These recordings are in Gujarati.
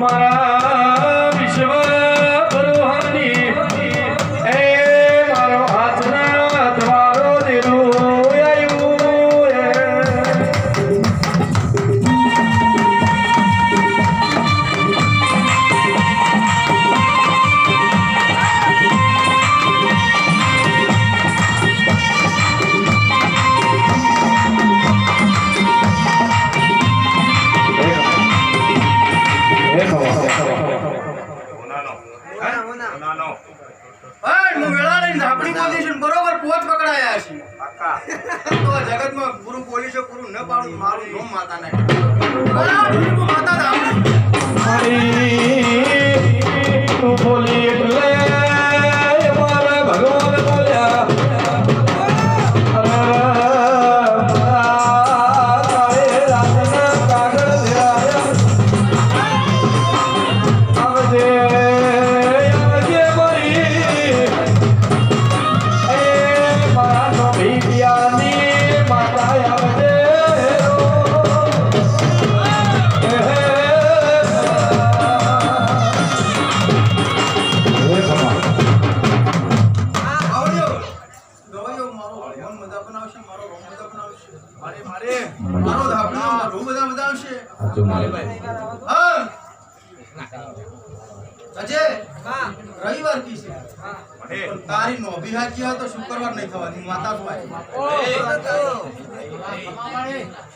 મારા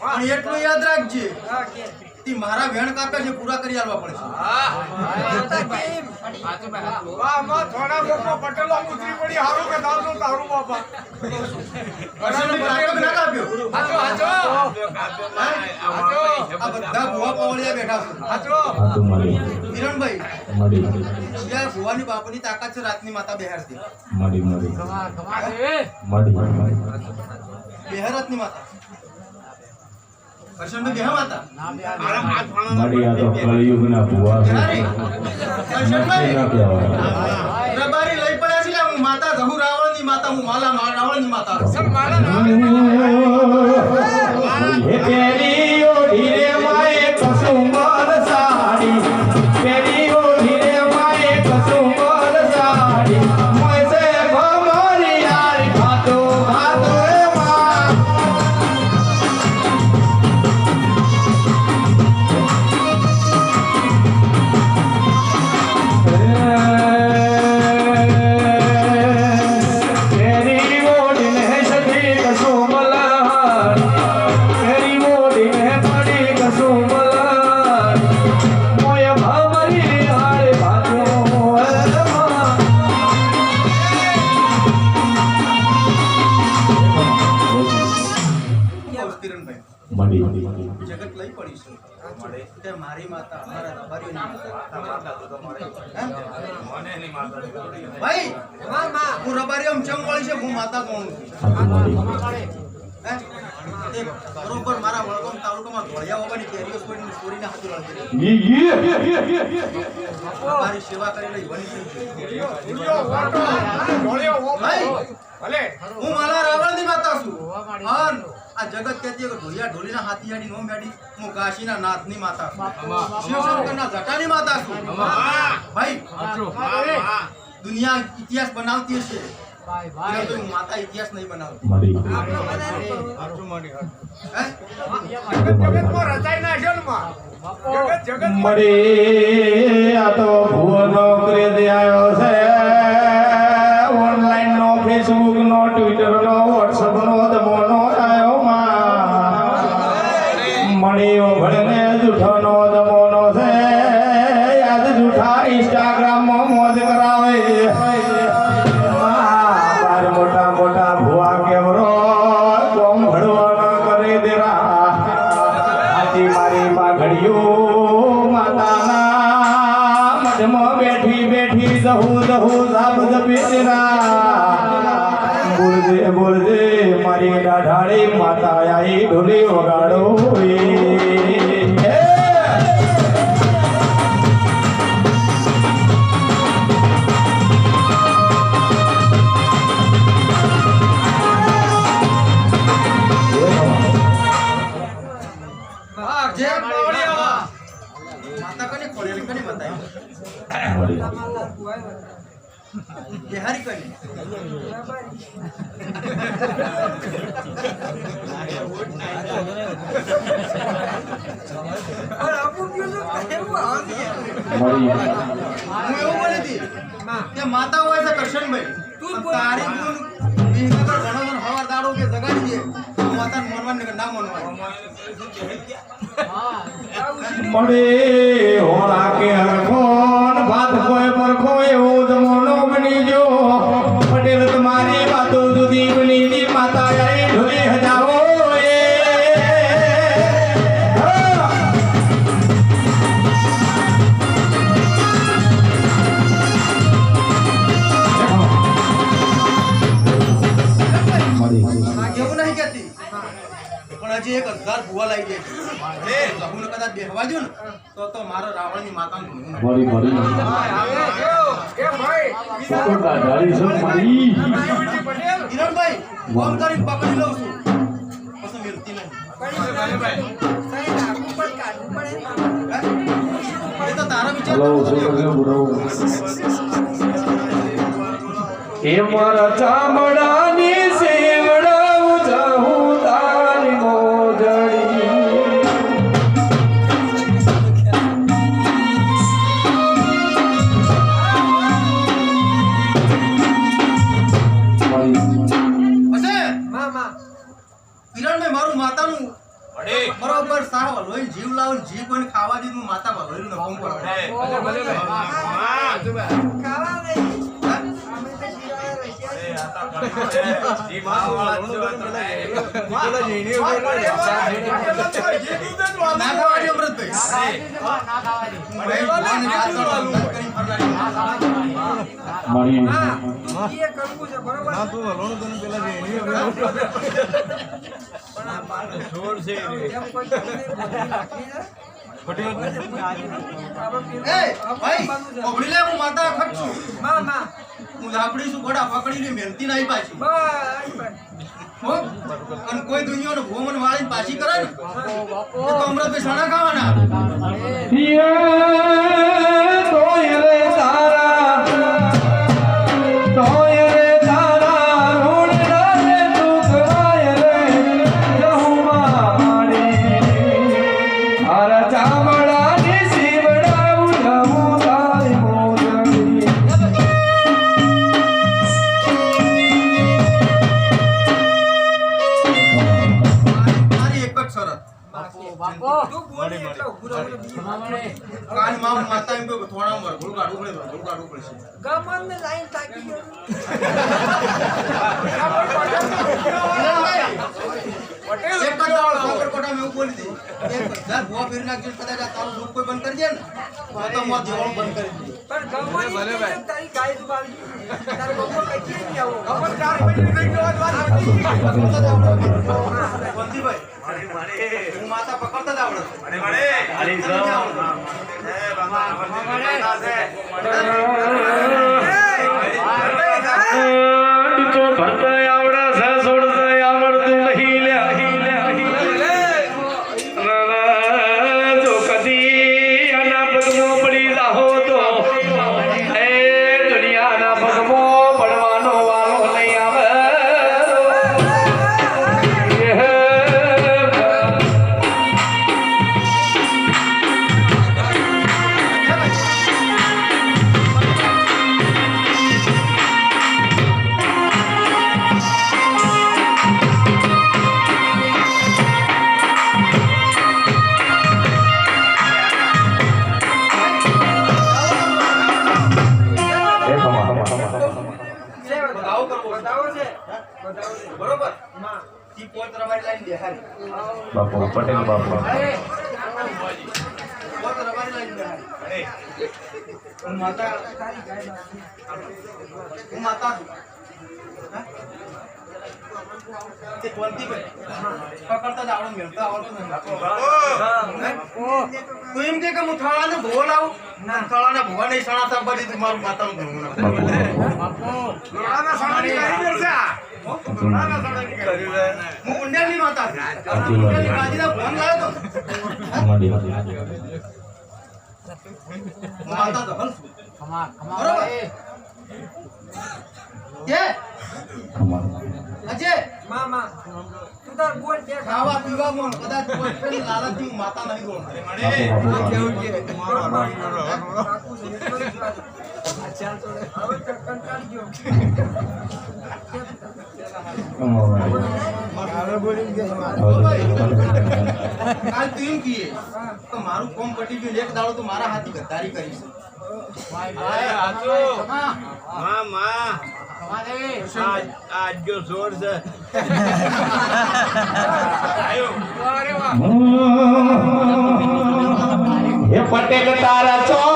પણ એટલું યાદ રાખજે તી મારા વેણ કાપે છે પૂરા કરી આલવા પડશે વર્ષનો યાર ભુવાની બાપુની તાકાત છે રાતની માતા બેહારતી બેહારતની માતા કરશનભાઈ બેહા માતા બેહારી કરશનભાઈ રબારી લઈ પડ્યા છે હું માતા જહુ રાવણની માતા હું માલા રાવણની માતા હે પેરી ભાઈ હું રબારી આમ ચમ વળી છે હું માતા કોણ છું? તે બરોબર મારા વળગામ તાલુકામાં ધોળિયા વગરની કેરીઓ છોડીને છોડીને હાથું લડતી. સેવા હું મારા રાવણની માતા છું. અન આ જગત કહેતી કે ઢોલિયા ઢોલીના હાથીયાડી નો મેડી હું કાશીના નાથની માતા છું. શિવશંકરના જટાની માતા છું. ભાઈ દુનિયા ઇતિહાસ બનાવતી હશે. માતા ઇતિહાસ નહીં બનાવતી મળી આ તો ભુવનો ક્રેઝ આવ્યો છે. ઓનલાઈન નો ફેસબુક નો ટ્વિટર નો બેઠી બેઠી દહુ દહુ સાબ દબેરા બોલજે બોલજે મારી ડાઢાળી માતા આઈ ઢોલી વગાડો એ. પાવડિયા માતા કને ખોડેલી કને બતાવી મળી બિહારી કને મળી હું એવું બોલી હતી કે માતા હોય છે કરશનભાઈ. પણ તારી ગુણ વિહગર ઘણો ઘણો હવાર મળે હોળા કે હરખોન પણ એક હજાર ભૂવા લાગી જાય છે. લહુને કદાચ બેહવા જો ને તો તો મારો રાવણની માતાનું ભૂલું ના. કે ભાઈ સપોટા ડાળી છે ભાઈ કિરણભાઈ ફોન કરી પકડી લઉં છું. પછી મિલતી નહીં. તો તારા વિચાર એ મારા ચામડાની કિરણભાઈ મારું માતાનું બરોબર સાવ લોહી જીવ લાવો જીવ કોઈ ખાવા દીધું માતા ભલોઈનું ને હોમ પડે. ખાવાની અમૃતભાઈ ભાઈ, ભગવાનની વાત કરો, અંદાજ કરીને ફરનારી. મળી એ, ભાઈ, પકડી લે, હું માતા અખત છું. હું લાકડી છું, ઘોડા પકડીને મહેનતી નહીં પાછી. અને કોઈ દુનિયા ભૂમન વાળી પાછી કરે ને, તો અમૃતભાઈ સણા ખાવાના. કાલમાં માતા એમ કહે કે થોડા વરઘોડું કાઢવું પડે, વરઘોડું કાઢવું પડશે. એક દાડો સાબરકાંઠામાં એવું બોલી હતી. એક હજાર ભૂવા ફેરી નાખજો, કદાચ આ તારું દુઃખ કોઈ બંધ કરી દે ને, તો તો દેવાનું બંધ કરી દે. વંશીભાઈ, હું માતા પકડતા જ આવડે હું માતા હું માતા છું? તે કોણતીભાઈ, પકડતા આવડે મેળતા આવડતું નથી. તું એમ કે હું થાળાને ભૂવો લાવું થાળાના છું. કુંડિયાની બાજીના ભોન લાવ્યો તો. હું માતા તો હલ છું બરોબર કે અજય ખાવા પીવામાં કદાચ પણ ગણતો. કાલ તું એમ કહીએ કે મારું કોમ પટી ગયું એક દાડો તો મારા હાથી ગદ્દારી કરીશ હે પટેલ તારા ચોબડાની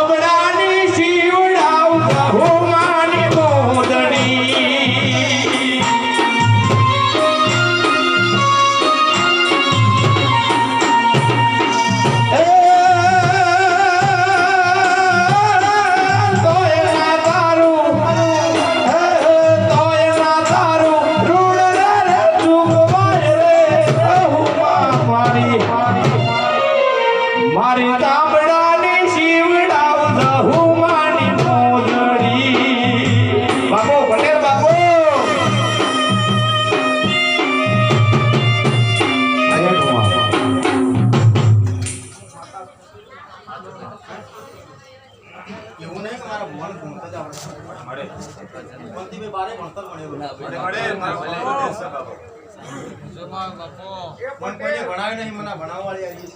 ભણતર કોઈને ભણાવ્યું નહીં મને ભણાવવાળી આવી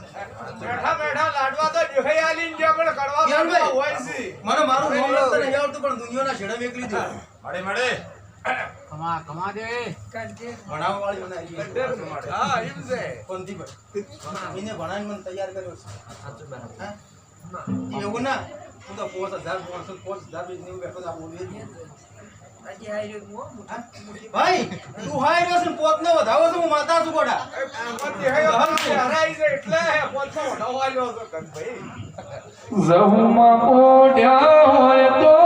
બેઠા બેઠા લાડવા તો જોહી આલીન જે પણ કડવા કેળભાઈ. હોય છે. મને મારું નામ લખતા નહીં આવડતું પણ દુનિયાના છેડે મેકલી દઉં ભણાવવાળી મને આવી હા એમ છે. પંથીભાઈ. એને ભણાવીને મને તૈયાર કર્યો છે. એવું ના? હું તો પોસ હજાર પાંચસો પોસ હજાર બેઠો તો આ બોલીએ? ભાઈ તું હાય રહ્યો છે ને પોતનો વધાવો છું હું માતા છું ગોડા. જહુમાં હોય તો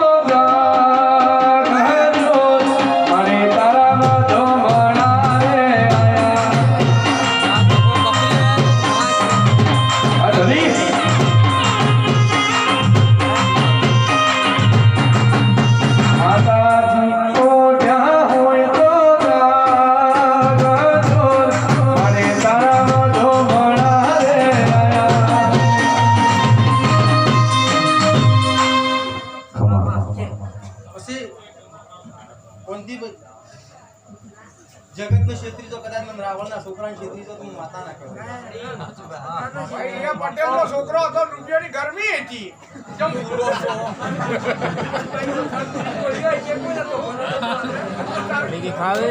જગતનો ક્ષેત્રી તો કદાચ મને રાવણના છોકરાની ક્ષેત્રી તો તું માતા ના કહેવાય. પટેલ નો છોકરો હતો રૂપિયાની ગરમી હતી. જેમ ભૂલો છો. ખાવે